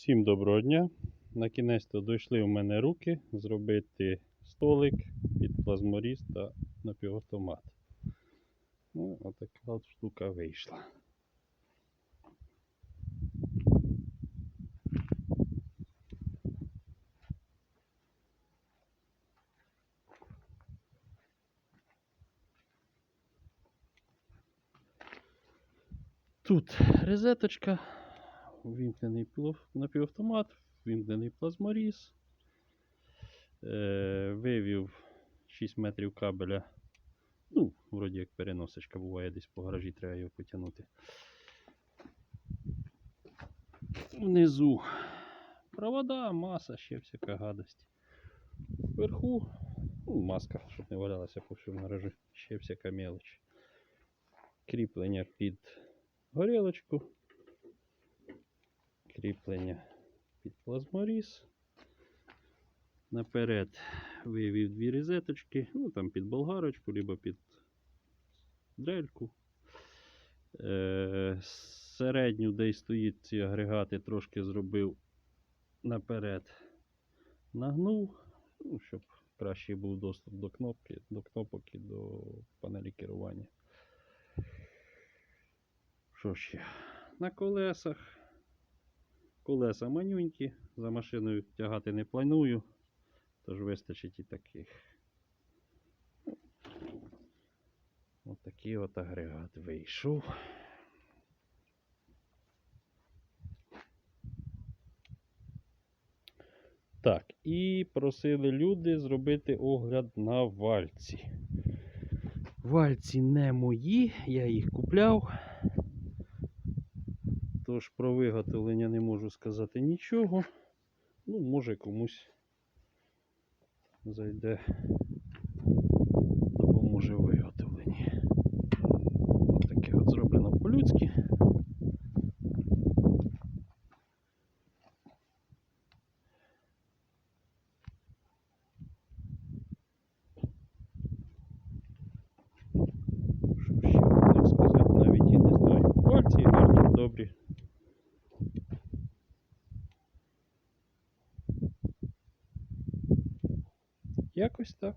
Всім доброго дня. На кінець то дійшли у мене руки зробити столик під плазморіз та напівавтомат. Ну, отака от штука вийшла. Тут розеточка, увімкнений напівавтомат, вімкнений плазморіз. Е, вивів 6 метрів кабеля. Ну, вроді як переносочка буває, десь по гаражі треба його потягнути. Внизу провода, маса, ще всяка гадость. Вверху ну, маска, щоб не валялася по всьому гаражі, ще всяка мелоч. Кріплення під горілочку, кріплення під плазморіз. Наперед вивів дві розеточки, ну там під болгарочку, либо під дрельку. Е, середню, де й стоїть ці агрегати, трошки зробив наперед. Нагнув, ну, щоб кращий був доступ до кнопки, до кнопок і до панелі керування. Що ще? На колесах. Колеса манюнькі, за машиною тягати не планую, тож вистачить і таких. Ось такий от агрегат вийшов. Так, і просили люди зробити огляд на вальці. Вальці не мої, я їх купляв. Тож про виготовлення не можу сказати нічого. Ну, може комусь зайде, Якось так.